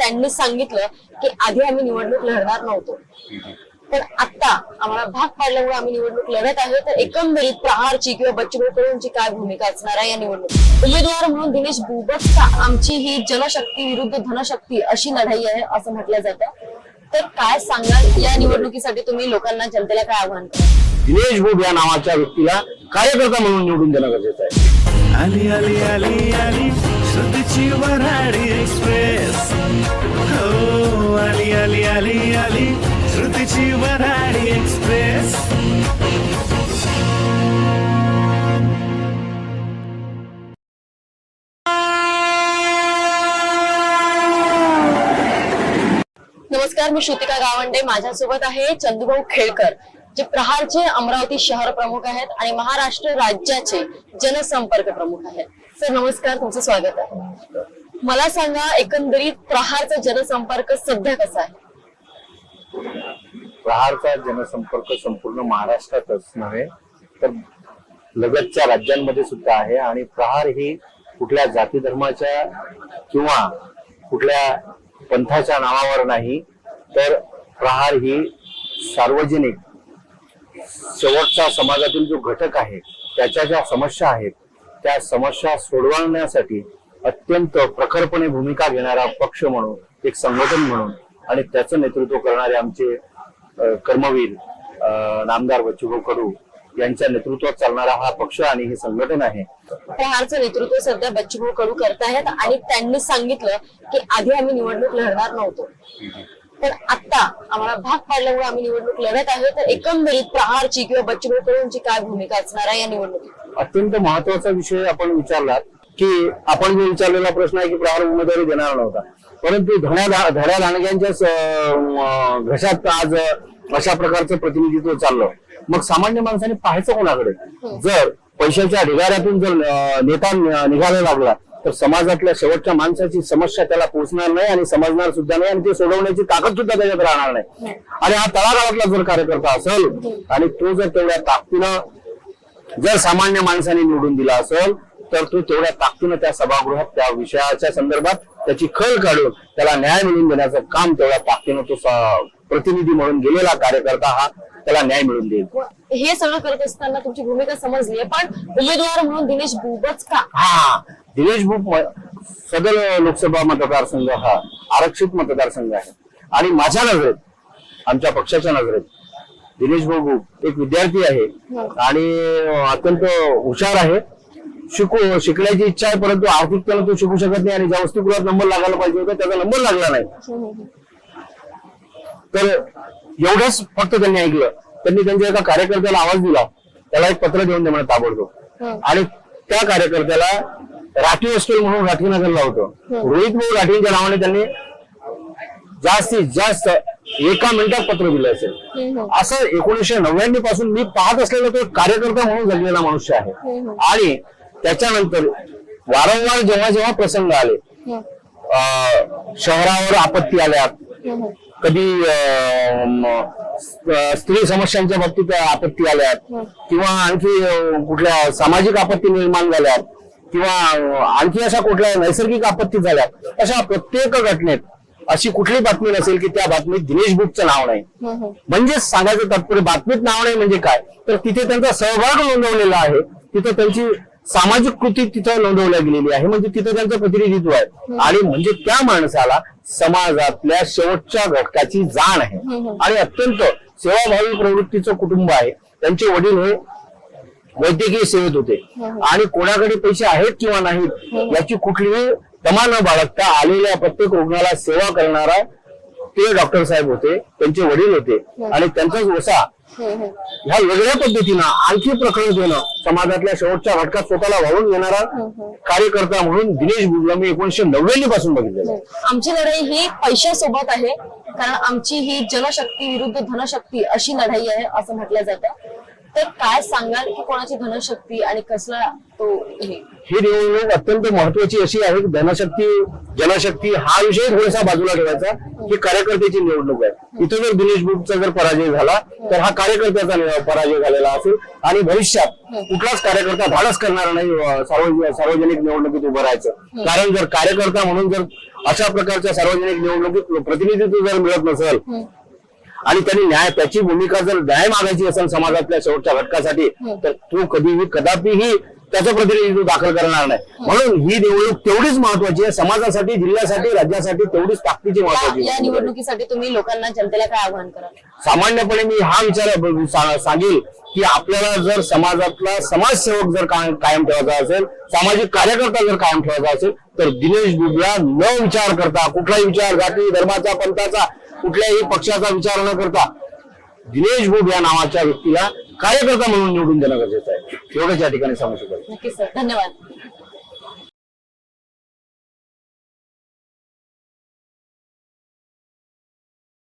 त्यांनी सांगितलं की आधी आम्ही निवडणूक लढणार नव्हतो. पण आता आम्हाला भाग पाडल्यामुळे आम्ही निवडणूक लढत आहे. तर एकंदरीत प्रहारची किंवा बच्चूभाऊ कडूंची काय भूमिका असणार आहे या निवडणुकीत? उमेदवार म्हणून दिनेश बुबसचा आमची ही जनशक्ती विरुद्ध धनशक्ती अशी लढाई आहे असं म्हटलं जातं. तर काय सांगाल या निवडणुकीसाठी तुम्ही लोकांना जनतेला काय आव्हान कराल दिनेश भोग या नावाच्या व्यक्तीला कार्यकर्ता म्हणून निवडून देणं गरजेचं आहे. आली आली आली आली. श्रुतीची वऱ्हाडी एक्सप्रेस. हो आली आली आली आली. श्रुतीची वऱ्हाडी एक्सप्रेस. नमस्कार मी श्रुतिका गावंडे. माझ्यासोबत आहे चंदूभाऊ खेळकर जे प्रहारचे अमरावती शहर प्रमुख आहेत आणि महाराष्ट्र राज्याचे जनसंपर्क प्रमुख आहेत. सर नमस्कार तुमचं स्वागत आहे. मला सांगा एकंदरीत प्रहारचा जनसंपर्क सध्या कसा आहे? प्रहारचा जनसंपर्क संपूर्ण महाराष्ट्रातच नव्हे तर लगतच्या राज्यांमध्ये सुद्धा आहे आणि प्रहार ही कुठल्या जाती धर्माच्या किंवा कुठल्या पंथाच्या नावावर नाही तर प्रहार ही सार्वजनिक शेवटचा समाजातील जो घटक आहे त्याच्या ज्या समस्या आहेत त्या समस्या सोडवण्यासाठी अत्यंत प्रखरपणे भूमिका घेणारा पक्ष म्हणून एक संघटन म्हणून आणि त्याचं नेतृत्व करणारे आमचे कर्मवीर नामदार बच्चूभाऊ कडू यांच्या नेतृत्वात चालणारा हा पक्ष आणि हे संघटन आहे. प्रहारचं नेतृत्व सध्या बच्चूभाऊ कडू करतायत आणि त्यांनी सांगितलं की आधी आम्ही निवडणूक लढणार नव्हतो. पण आता आम्हाला भाग पाडल्यामुळे आम्ही निवडणूक लढत आहे. तर एकंदरीत प्रहारची किंवा बच्चूभाऊ कडूंची काय भूमिका असणार आहे या निवडणुकीत? अत्यंत महत्त्वाचा विषय आपण विचारलात की आपण जो विचारलेला प्रश्न आहे की प्रहार उमेदवारी देणार नव्हता. परंतु धड्या धड्या दांडग्यांच्या घशात आज अशा प्रकारचं प्रतिनिधित्व चाललं. मग सामान्य माणसाने पाहायचं कोणाकडे? जर पैशाच्या ढिगाऱ्यातून जर नेता निघायला लागला तर समाजातल्या शेवटच्या माणसाची समस्या त्याला पोहोचणार नाही आणि समजणार सुद्धा नाही आणि ते सोडवण्याची ताकद सुद्धा त्याच्यात राहणार नाही. आणि हा तळागाळातला जर कार्यकर्ता असेल आणि तो जर तेवढ्या ताकदीनं जर सामान्य माणसाने निवडून दिला असेल तर तो तेवढ्या ताकदीनं त्या सभागृहात त्या विषयाच्या संदर्भात त्याची खल काढून त्याला न्याय मिळवून देण्याचं काम तेवढ्या ताकदीनं तो प्रतिनिधी म्हणून गेलेला कार्यकर्ता हा त्याला न्याय मिळवून देईल. हे सगळं करत असताना तुमची भूमिका समजली आहे पण उमेदवार म्हणून दिनेश बुबच का हा. दिनेश भूप सदर लोकसभा मतदारसंघ हा आरक्षित मतदारसंघ आहे. आणि माझ्या नजरेत आमच्या पक्षाच्या नजरेत दिनेश भाऊ एक विद्यार्थी आहे. आणि अत्यंत हुशार आहे. शिकू शिकण्याची इच्छा आहे परंतु आर्थिकतेनं तो शिकू शकत नाही आणि ज्या वसतिगृहात नंबर लागायला पाहिजे होता त्याचा नंबर लागला नाही. तर एवढंच फक्त त्यांनी ऐकलं. त्यांनी त्यांच्या एका कार्यकर्त्याला आवाज दिला. त्याला एक पत्र देऊन दे म्हणे ताबडतोब. आणि त्या कार्यकर्त्याला राठी हॉस्टेल म्हणून राठीनगरला होतं. रोहित भाऊ राठींच्या नावाने त्यांनी जास्तीत जास्त एका मिनिटात पत्र दिलं असेल. असं एकोणीसशे नव्याण्णवपासून मी पाहत असलेला तो एक कार्यकर्ता म्हणून जगलेला मनुष्य आहे. आणि त्याच्यानंतर वारंवार जेव्हा जेव्हा प्रसंग आले शहरावर आपत्ती आल्या कधी स्त्री समस्यांच्या बाबतीत आपत्ती आल्या किंवा आणखी कुठल्या सामाजिक आपत्ती निर्माण झाल्यात किंवा आणखी अशा कुठल्या नैसर्गिक आपत्ती झाल्या अशा प्रत्येक घटनेत अशी कुठली बातमी नसेल की त्या बातमीत दिनेश बुकचं नाव नाही. म्हणजेच सांगायचं तात्पर्य बातमीत नाव नाही म्हणजे काय? तर तिथे त्यांचा सहभाग नोंदवलेला आहे. तिथे त्यांची सामाजिक कृती तिथं नोंदवल्या गेलेली आहे. म्हणजे तिथं त्यांचं प्रतिनिधित्व आहे. आणि म्हणजे त्या माणसाला समाजातल्या शेवटच्या घटकाची जाण आहे. आणि अत्यंत सेवाभावी प्रवृत्तीचं कुटुंब आहे. त्यांचे वडील हे वैद्यकीय सेवेत होते. आणि कोणाकडे पैसे आहेत किंवा नाहीत याची कुठलीही तमा न बाळगता आलेल्या प्रत्येक रुग्णाला सेवा करणारा ते डॉक्टर साहेब होते त्यांचे वडील होते. आणि त्यांचाच वसा. ह्या वेगळ्या पद्धतीनं आणखी प्रखरतेनं समाजातल्या शेवटच्या घटकात स्वतःला वाहून घेणारा कार्यकर्ता म्हणून दिनेश बुगला मी एकोणीशे नव्याण्णवपासून बघितलेला आहे. आमची लढाई ही पैशासोबत आहे कारण आमची ही जनशक्ती विरुद्ध धनशक्ती अशी लढाई आहे असं म्हटलं जातं. तर काय सांगाल की कोणाची धनशक्ती आणि कसला तो हे? ही निवडणूक अत्यंत महत्वाची अशी आहे की धनशक्ती जनशक्ती हा विषय थोडासा बाजूला ठेवायचा ही कार्यकर्त्याची निवडणूक आहे. इथं जर दिनेश बुकचा जर पराजय झाला तर हा कार्यकर्त्याचा पराजय झालेला असेल आणि भविष्यात कुठलाच कार्यकर्ता धाडस करणार नाही सार्वजनिक निवडणुकीत उभं राहायचं. कारण जर कार्यकर्ता म्हणून जर अशा प्रकारच्या सार्वजनिक निवडणुकीत प्रतिनिधित्व जर मिळत नसेल आणि त्यांनी न्याय त्याची भूमिका जर न्याय मागायची असेल समाजातल्या शेवटच्या घटकासाठी तर तो कधीही कदापिही त्याचं प्रतिनिधित्व दाखल करणार नाही. म्हणून ही निवडणूक तेवढीच महत्वाची आहे. समाजासाठी जिल्ह्यासाठी राज्यासाठी तेवढीच ताकदीची महत्वाची या. निवडणुकीसाठी तुम्ही लोकांना जनतेला काय आवाहन कराल? सामान्यपणे मी हा विचार सांगेल की आपल्याला जर समाजातला समाजसेवक जर कायम ठेवायचा असेल सामाजिक कार्यकर्ता जर कायम ठेवायचा असेल तर दिनेश बुबला न विचार करता कुठलाही विचार जाती धर्माचा पंथाचा कुठल्याही पक्षाचा विचार न करता दिनेश बुब या नावाच्या व्यक्तीला कार्यकर्ता म्हणून निवडून देणं गरजेचं आहे. एवढंच या ठिकाणी सांगू शकतो. धन्यवाद.